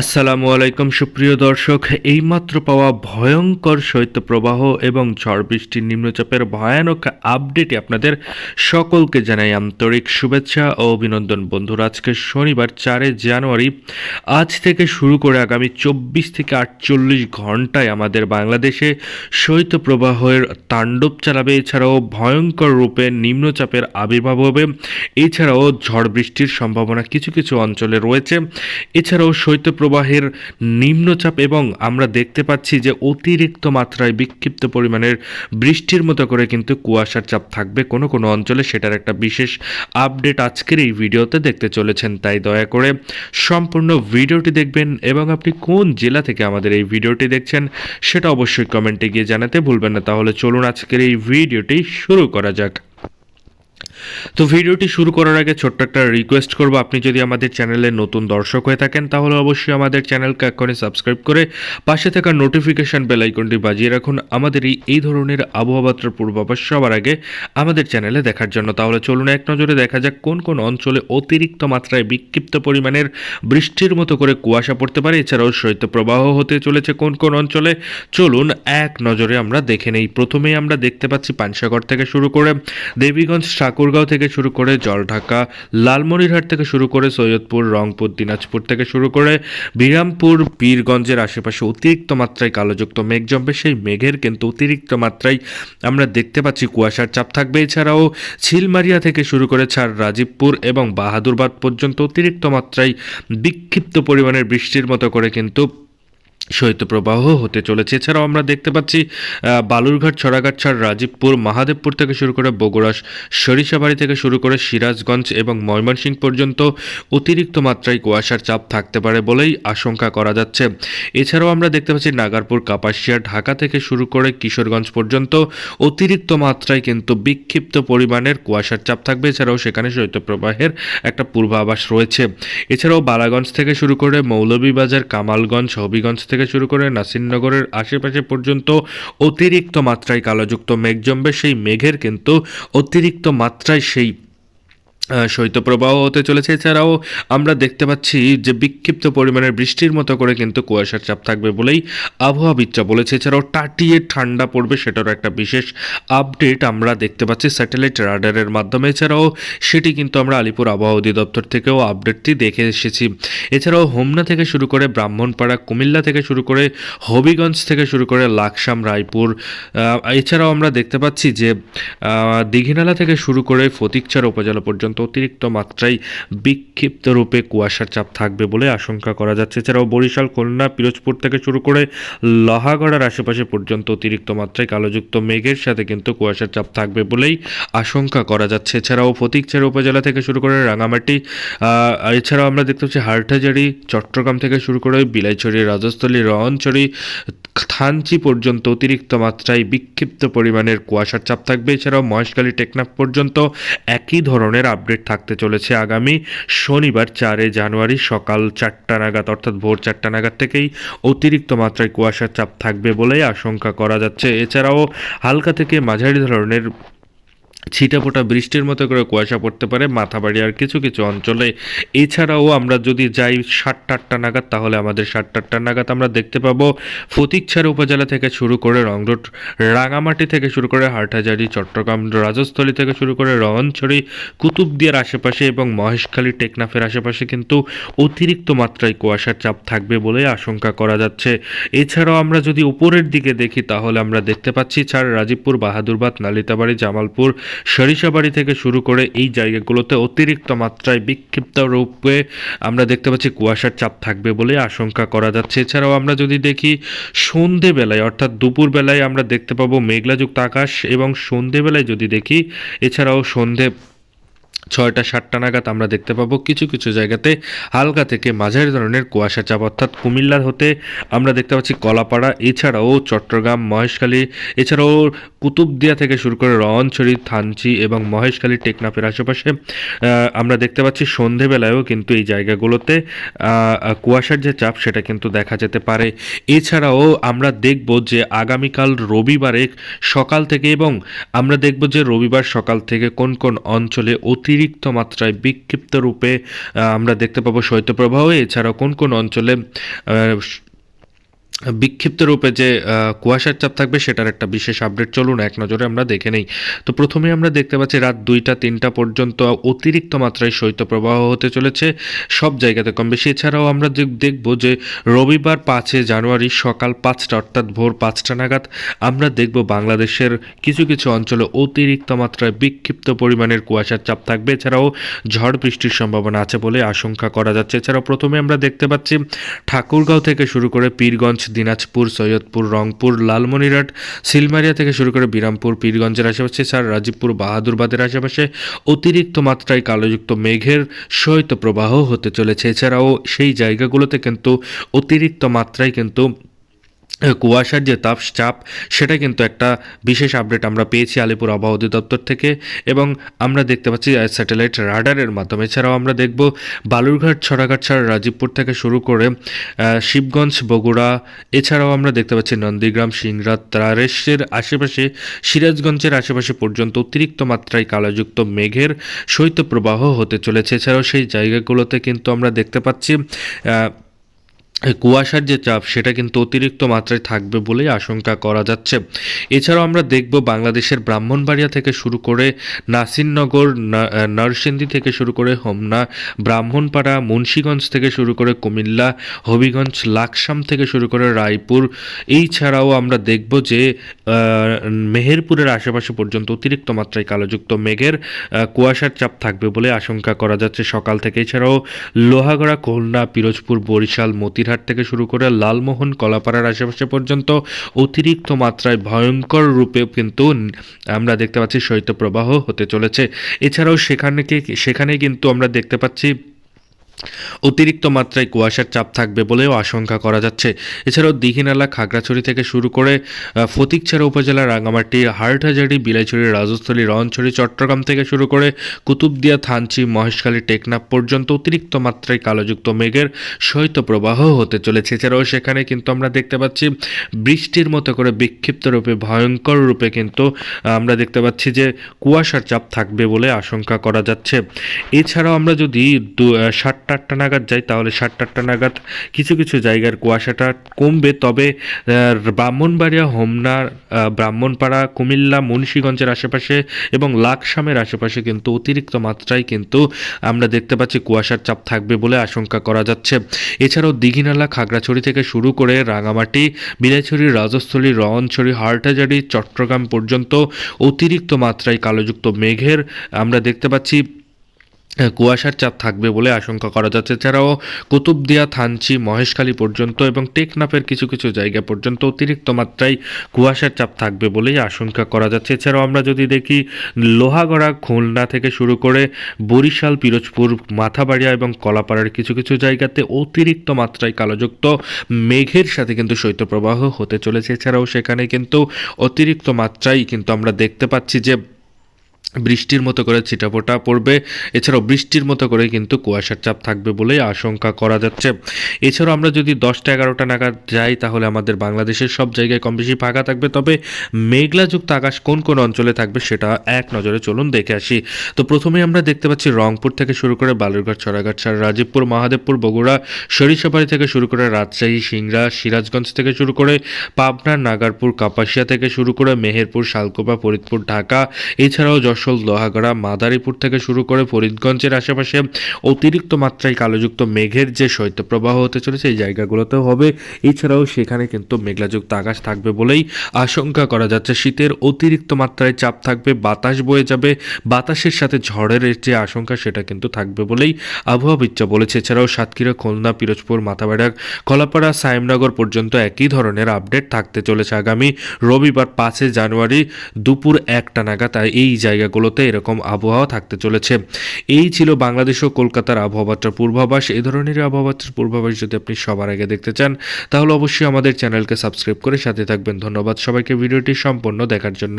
আসসালামু আলাইকুম, সুপ্রিয় দর্শক। এইমাত্র পাওয়া ভয়ঙ্কর শৈত্যপ্রবাহ এবং ঝড় বৃষ্টির নিম্নচাপের ভয়ানক আপডেটে আপনাদের সকলকে জানাই আন্তরিক শুভেচ্ছা ও অভিনন্দন। বন্ধুরা, আজকে শনিবার চারে জানুয়ারি। আজ থেকে শুরু করে আগামী চব্বিশ থেকে আটচল্লিশ ঘন্টায় আমাদের বাংলাদেশে শৈত্যপ্রবাহের তাণ্ডব চালাবে। এছাড়াও ভয়ঙ্কর রূপে নিম্নচাপের আবির্ভাব হবে। এছাড়াও ঝড় বৃষ্টির সম্ভাবনা কিছু কিছু অঞ্চলে রয়েছে। এছাড়াও শৈত্যপ্রবাহের নিম্নচাপ এবং আমরা দেখতে পাচ্ছি যে অতিরিক্ত মাত্রায় বিক্ষিপ্ত পরিমাণের বৃষ্টির মতো করে কিন্তু কুয়াশার চাপ থাকবে কোনো কোনো অঞ্চলে। সেটার একটা বিশেষ আপডেট আজকের এই ভিডিওতে দেখতে চলেছেন, তাই দয়া করে সম্পূর্ণ ভিডিওটি দেখবেন এবং আপনি কোন জেলা থেকে আমাদের এই ভিডিওটি দেখছেন সেটা অবশ্যই কমেন্টে গিয়ে জানাতে ভুলবেন না। তাহলে চলুন আজকের এই ভিডিওটি শুরু করা যাক। তো ভিডিওটি শুরু করার আগে ছোট্ট একটা রিকোয়েস্ট করব। আপনি যদি আমাদের চ্যানেলে নতুন দর্শক হয়ে থাকেন, তাহলে অবশ্যই আমাদের চ্যানেলকে এখনই সাবস্ক্রাইব করে পাশে থাকা নোটিফিকেশন বেল আইকনটি বাজিয়ে রাখুন। আমাদের এই ধরনের আবহাওয়াত্রার পূর্বাভাস সবার আগে আমাদের চ্যানেলে দেখার জন্য। তাহলে চলুন এক নজরে দেখা যাক কোন কোন অঞ্চলে অতিরিক্ত মাত্রায় বিক্ষিপ্ত পরিমাণের বৃষ্টির মতো করে কুয়াশা পড়তে পারে। এছাড়াও শৈত্যপ্রবাহ হতে চলেছে কোন কোন অঞ্চলে। চলুন এক নজরে আমরা দেখে নেই। প্রথমেই আমরা দেখতে পাচ্ছি পানসাগর থেকে শুরু করে দেবীগঞ্জ ঠাকুরগাঁও থেকে শুরু করে জলঢাকা, লালমনিরহাট থেকে শুরু করে সৈয়দপুর, রংপুর, দিনাজপুর থেকে শুরু করে বিরামপুর বীরগঞ্জের আশেপাশে অতিরিক্ত মাত্রায় কালোযুক্ত মেঘ জমবে। সেই মেঘের কিন্তু অতিরিক্ত মাত্রায় আমরা দেখতে পাচ্ছি কুয়াশার চাপ থাকবে। এছাড়াও ছিলমারিয়া থেকে শুরু করে ছাড় রাজীবপুর এবং বাহাদুরবাদ পর্যন্ত অতিরিক্ত মাত্রায় বিক্ষিপ্ত পরিমাণের বৃষ্টির মতো করে কিন্তু শৈত্যপ্রবাহ হতে চলেছে। এছাড়াও আমরা দেখতে পাচ্ছি বালুরঘাট, ছড়াঘাট ছাড় রাজীবপুর, মহাদেবপুর থেকে শুরু করে বগুড়া সরিষাবাড়ি থেকে শুরু করে সিরাজগঞ্জ এবং ময়মনসিংহ পর্যন্ত অতিরিক্ত মাত্রায় কুয়াশার চাপ থাকতে পারে বলেই আশঙ্কা করা যাচ্ছে। এছাড়াও আমরা দেখতে পাচ্ছি, নাগারপুর, কাপাসিয়া, ঢাকা থেকে শুরু করে কিশোরগঞ্জ পর্যন্ত অতিরিক্ত মাত্রায় কিন্তু বিক্ষিপ্ত পরিমাণের কুয়াশার চাপ থাকবে। এছাড়াও সেখানে শৈত্যপ্রবাহের একটা পূর্বাভাস রয়েছে। এছাড়াও বালাগঞ্জ থেকে শুরু করে মৌলভীবাজার, কামালগঞ্জ, হবিগঞ্জ থেকে শুরু করে নাসিরনগরের আশেপাশে পর্যন্ত অতিরিক্ত মাত্রায় কালোযুক্ত মেঘ জমবে। সেই মেঘের কিন্তু অতিরিক্ত মাত্রায় সেই শৈত্যপ্রবাহ হতে চলেছে। এছাড়াও আমরা দেখতে পাচ্ছি যে বিক্ষিপ্ত পরিমাণের বৃষ্টির মতো করে কিন্তু কুয়াশার চাপ থাকবে বলেই আবহাওয়াবিদরা বলেছে। এছাড়াও টাটিয়ে ঠান্ডা পড়বে সেটারও একটা বিশেষ আপডেট আমরা দেখতে পাচ্ছি স্যাটেলাইট রাডারের মাধ্যমে। এছাড়াও সেটি কিন্তু আমরা আলিপুর আবহাওয়া অধিদপ্তর থেকেও আপডেটটি দেখে এসেছি। এছাড়াও হোমনা থেকে শুরু করে ব্রাহ্মণপাড়া, কুমিল্লা থেকে শুরু করে হবিগঞ্জ থেকে শুরু করে লাকসাম, রায়পুর এছাড়াও আমরা দেখতে পাচ্ছি যে দীঘিনালা থেকে শুরু করে ফতিকচার উপজেলা পর্যন্ত অতিরিক্ত মাত্রায় বিক্ষিপ্ত রূপে কুয়াশার চাপ থাকবে বলে আশঙ্কা করা যাচ্ছে। এছাড়াও বরিশাল, খুলনা, পিরোজপুর থেকে শুরু করে লহাগড়ার আশেপাশে পর্যন্ত অতিরিক্ত মাত্রায় কালোযুক্ত মেঘের সাথে কিন্তু কুয়াশার চাপ থাকবে বলেই আশঙ্কা করা যাচ্ছে। এছাড়াও ফতিকচার উপজেলা থেকে শুরু করে রাঙামাটি এছাড়াও আমরা দেখতে পাচ্ছি হাটহাজারি, চট্টগ্রাম থেকে শুরু করে বিলাইছড়ি, রাজস্থলী, রহনছড়ি, থানচি পর্যন্ত অতিরিক্ত মাত্রায় বিক্ষিপ্ত পরিমাণের কুয়াশার চাপ থাকবে। এছাড়াও মহেশখালী, টেকনাফ পর্যন্ত একই ধরনের আপডেট থাকতে চলেছে আগামী শনিবার চারে জানুয়ারি সকাল চারটা নাগাদ, অর্থাৎ ভোর চারটা নাগাদ থেকেই অতিরিক্ত মাত্রায় কুয়াশার চাপ থাকবে বলেই আশঙ্কা করা যাচ্ছে। এছাড়াও হালকা থেকে মাঝারি ধরনের ছিটাফোটা বৃষ্টির মতো করে কুয়াশা পড়তে পারে, মাথাবাড়ি আর কিছু কিছু অঞ্চলে। এছাড়াও আমরা যদি যাই সাতটা আটটা নাগাদ, তাহলে আমাদের সাতটা আটটা নাগাদ আমরা দেখতে পাবো ফতিকছাড় উপজেলা থেকে শুরু করে রংরোড রাঙামাটি থেকে শুরু করে হাটহাজারি, চট্টগ্রাম রাজস্থলী থেকে শুরু করে রহনছড়ি, কুতুবদিয়ার আশেপাশে এবং মহেশখালী, টেকনাফের আশেপাশে কিন্তু অতিরিক্ত মাত্রায় কুয়াশার চাপ থাকবে বলে আশঙ্কা করা যাচ্ছে। এছাড়াও আমরা যদি উপরের দিকে দেখি, তাহলে আমরা দেখতে পাচ্ছি ছাড়, রাজীবপুর, বাহাদুরবাদ, নালিতাবাড়ি, জামালপুর সরিষাবাড়ি থেকে শুরু করে এই জায়গাগুলোতে অতিরিক্ত মাত্রায় বিক্ষিপ্ত রূপে আমরা দেখতে পাচ্ছি কুয়াশার চাপ থাকবে বলে আশঙ্কা করা যাচ্ছে। এছাড়াও আমরা যদি দেখি সন্ধেবেলায় অর্থাৎ দুপুরবেলায় আমরা দেখতে পাবো মেঘলাযুক্ত আকাশ এবং সন্ধেবেলায় যদি দেখি, এছাড়াও সন্ধে ছয়টা, সাতটা নাগাদ আমরা দেখতে পাবো কিছু কিছু জায়গাতে হালকা থেকে মাঝারি ধরনের কুয়াশা চাপ, অর্থাৎ কুমিল্লার হতে আমরা দেখতে পাচ্ছি কলাপাড়া, এছাড়াও চট্টগ্রাম, মহেশখালী, এছাড়াও কুতুবদিয়া থেকে শুরু করে রওয়ানছড়ি থানচি এবং মহেশখালী, টেকনাফের আশেপাশে আমরা দেখতে পাচ্ছি সন্ধেবেলায়ও কিন্তু এই জায়গাগুলোতে কুয়াশার যে চাপ সেটা কিন্তু দেখা যেতে পারে। এছাড়াও আমরা দেখব যে আগামীকাল রবিবারে সকাল থেকে এবং আমরা দেখব যে রবিবার সকাল থেকে কোন কোন অঞ্চলে অতিরিক্ত অতিরিক্ত মাত্রায় বিক্ষিপ্ত রূপে আমরা দেখতে পাবো শৈত্যপ্রবাহ। এছাড়াও কোন কোন অঞ্চলে বিক্ষিপ্ত রূপে যে কুয়াশার চাপ থাকবে সেটার একটা বিশেষ আপডেট চলুন, এক নজরে আমরা দেখে নেই। তো প্রথমে আমরা দেখতে পাচ্ছি রাত দুইটা তিনটা পর্যন্ত অতিরিক্ত মাত্রায় শৈত্যপ্রবাহ হতে চলেছে, সব জায়গাতে কম বেশি। এছাড়াও আমরা দেখব যে, রবিবার পাঁচে জানুয়ারি সকাল পাঁচটা অর্থাৎ ভোর পাঁচটা নাগাদ, আমরা দেখব বাংলাদেশের কিছু কিছু অঞ্চলে অতিরিক্ত মাত্রায় বিক্ষিপ্ত পরিমাণের কুয়াশার চাপ থাকবে। এছাড়াও ঝড় বৃষ্টির সম্ভাবনা আছে বলে আশঙ্কা করা যাচ্ছে। এছাড়াও প্রথমে আমরা দেখতে পাচ্ছি ঠাকুরগাঁও থেকে শুরু করে পীরগঞ্জ দিনাজপুর, সৈয়দপুর, রংপুর, লালমনিরহাট সিলমারিয়া থেকে শুরু করে বিরামপুর, পীরগঞ্জের আশেপাশে স্যার রাজীবপুর, বাহাদুরবাদের আশেপাশে অতিরিক্ত মাত্রায় কালোযুক্ত মেঘের শৈত্যপ্রবাহ হতে চলেছে। এছাড়াও সেই জায়গাগুলোতে কিন্তু অতিরিক্ত মাত্রায় কিন্তু কুয়াশার যে তাপ, চাপ, সেটা কিন্তু একটা বিশেষ আপডেট আমরা পেয়েছি আলিপুর আবহাওয়া অধিদপ্তর থেকে এবং আমরা দেখতে পাচ্ছি স্যাটেলাইট রাডারের মাধ্যমে। এছাড়াও আমরা দেখব বালুরঘাট, ছড়াঘাট ছাড়া রাজীবপুর থেকে শুরু করে শিবগঞ্জ, বগুড়া, এছাড়াও আমরা দেখতে পাচ্ছি নন্দীগ্রাম, সিংড়া তারেশের আশেপাশে, সিরাজগঞ্জের আশেপাশে পর্যন্ত অতিরিক্ত মাত্রায় কালাযুক্ত মেঘের শৈত্যপ্রবাহ হতে চলেছে। এছাড়াও সেই জায়গাগুলোতে কিন্তু আমরা দেখতে পাচ্ছি কুয়াশার যে চাপ, সেটা কিন্তু অতিরিক্ত মাত্রায় থাকবে বলেই আশঙ্কা করা যাচ্ছে। এছাড়াও আমরা দেখব বাংলাদেশের ব্রাহ্মণবাড়িয়া থেকে শুরু করে নাসিরনগর নরসিংদী থেকে শুরু করে হোমনা, ব্রাহ্মণপাড়া, মুন্সীগঞ্জ থেকে শুরু করে কুমিল্লা, হবিগঞ্জ, লাকসাম থেকে শুরু করে রায়পুর। এই ছাড়াও আমরা দেখব যে মেহেরপুরের আশেপাশে পর্যন্ত অতিরিক্ত মাত্রায় কালোযুক্ত মেঘের কুয়াশার চাপ থাকবে বলে আশঙ্কা করা যাচ্ছে সকাল থেকে। এছাড়াও লোহাগড়া, খুলনা, পিরোজপুর, বরিশাল, মতিরহাট থেকে শুরু করে লালমোহন, কলাপাড়ার আশেপাশে পর্যন্ত অতিরিক্ত মাত্রায় ভয়ঙ্কর রূপে কিন্তু আমরা দেখতে পাচ্ছি শৈত্যপ্রবাহ হতে চলেছে। এছাড়াও সেখানে সেখানে কিন্তু আমরা দেখতে পাচ্ছি অতিরিক্ত মাত্রায় কুয়াশার চাপ থাকবে বলেও আশঙ্কা করা যাচ্ছে। এছাড়াও দীঘিনালা খাগড়াছড়ি থেকে শুরু করে আহ, ফটিকছড়া উপজেলা রাঙামাটি হাটহাজারি বিলাইছড়ি রাজস্থলী রনছড়ি চট্টগ্রাম থেকে শুরু করে কুতুবদিয়া থানচি মহেশখালী টেকনাফ পর্যন্ত অতিরিক্ত মাত্রায় কালোযুক্ত মেঘের শৈত্যপ্রবাহ হতে চলেছে। এছাড়াও সেখানে কিন্তু আমরা দেখতে পাচ্ছি বৃষ্টির মতো করে বিক্ষিপ্ত রূপে ভয়ঙ্কর রূপে কিন্তু আমরা দেখতে পাচ্ছি যে কুয়াশার চাপ থাকবে বলে আশঙ্কা করা যাচ্ছে। এছাড়াও আমরা যদি আহ, সাতটা আটটা নাগাদ যাই তাহলে সাতটা আটটা নাগাদ কিছু কিছু জায়গার কুয়াশাটা কমবে। তবে ব্রাহ্মণবাড়িয়া, হোমনা ব্রাহ্মণপাড়া, কুমিল্লা, মুন্সীগঞ্জের আশেপাশে এবং লাকসামের আশেপাশে কিন্তু অতিরিক্ত মাত্রায় কিন্তু আমরা দেখতে পাচ্ছি কুয়াশার চাপ থাকবে বলে আশঙ্কা করা যাচ্ছে। এছাড়াও দীঘিনালা, খাগড়াছড়ি থেকে শুরু করে রাঙামাটি বিলাইছড়ি রাজস্থলী রওয়ানছড়ি হাটহাজারি, চট্টগ্রাম পর্যন্ত অতিরিক্ত মাত্রায় কালোযুক্ত মেঘের আমরা দেখতে পাচ্ছি কুয়াশার চাপ থাকবে বলে আশঙ্কা করা যাচ্ছে। এছাড়াও কুতুবদিয়া, থানচি, মহেশখালী পর্যন্ত এবং টেকনাফের কিছু কিছু জায়গা পর্যন্ত অতিরিক্ত মাত্রায় কুয়াশার চাপ থাকবে বলেই আশঙ্কা করা যাচ্ছে। এছাড়াও আমরা যদি দেখি, লোহাগড়া, খুলনা থেকে শুরু করে বরিশাল, পিরোজপুর, মাথাবাড়িয়া এবং কলাপাড়ার কিছু কিছু জায়গাতে অতিরিক্ত মাত্রায় কালোযুক্ত মেঘের সাথে কিন্তু শৈত্যপ্রবাহ হতে চলেছে। এছাড়াও সেখানে কিন্তু অতিরিক্ত মাত্রায় কিন্তু আমরা দেখতে পাচ্ছি যে বৃষ্টির মতো করে ছিটাফোটা পড়বে। এছাড়াও বৃষ্টির মতো করে কিন্তু কুয়াশার চাপ থাকবে বলেই আশঙ্কা করা যাচ্ছে। এছাড়াও আমরা যদি দশটা এগারোটা নাগাদ যাই, তাহলে আমাদের বাংলাদেশের সব জায়গায় কম বেশি ফাঁকা থাকবে। তবে মেঘলাযুক্ত আকাশ কোন কোন অঞ্চলে থাকবে সেটা এক নজরে চলুন দেখে আসি। তো প্রথমে আমরা দেখতে পাচ্ছি রংপুর থেকে শুরু করে বালুরঘাট, ছড়াঘাট ছাড়া রাজীবপুর, মহাদেবপুর, বগুড়া, সরিষাবাড়ি থেকে শুরু করে রাজশাহী, সিংড়া, সিরাজগঞ্জ থেকে শুরু করে পাবনা, নাগারপুর, কাপাসিয়া থেকে শুরু করে মেহেরপুর, শালকোপা, ফরিদপুর, ঢাকা। এছাড়াও যশোর লোহাগড়া মাদারীপুর থেকে শুরু করে ফরিদগঞ্জের আশেপাশে অতিরিক্ত মাত্রায় কালোযুক্ত মেঘের যে শৈত্যপ্রবাহ হতে চলেছে এই জায়গাগুলোতেও হবে। এছাড়াও সেখানে কিন্তু মেঘলাযুক্ত আকাশ থাকবে বলেই আশঙ্কা করা যাচ্ছে। শীতের অতিরিক্ত মাত্রায় চাপ থাকবে, বাতাস বয়ে যাবে, বাতাসের সাথে ঝড়ের যে আশঙ্কা সেটা কিন্তু থাকবে বলেই আবহাওয়া আবহাওয়াবিদরা বলেছে। এছাড়াও সাতক্ষীরা, খুলনা, পিরোজপুর, মাথাবাড়া, কলাপাড়া সাইমনগর পর্যন্ত একই ধরনের আপডেট থাকতে চলেছে আগামী রবিবার পাঁচই জানুয়ারি দুপুর একটা নাগাদ। এই জায়গাগুলোতে এরকম আবহাওয়া থাকতে চলেছে। এই ছিল বাংলাদেশ ও কলকাতার আবহাওয়াটার পূর্বাভাস। এই ধরনের আবহাওয়াটার পূর্বাভাস যদি আপনি সবার আগে দেখতে চান, তাহলে অবশ্যই আমাদের চ্যানেলকে সাবস্ক্রাইব করে সাথে থাকবেন। ধন্যবাদ সবাইকে ভিডিওটি সম্পূর্ণ দেখার জন্য।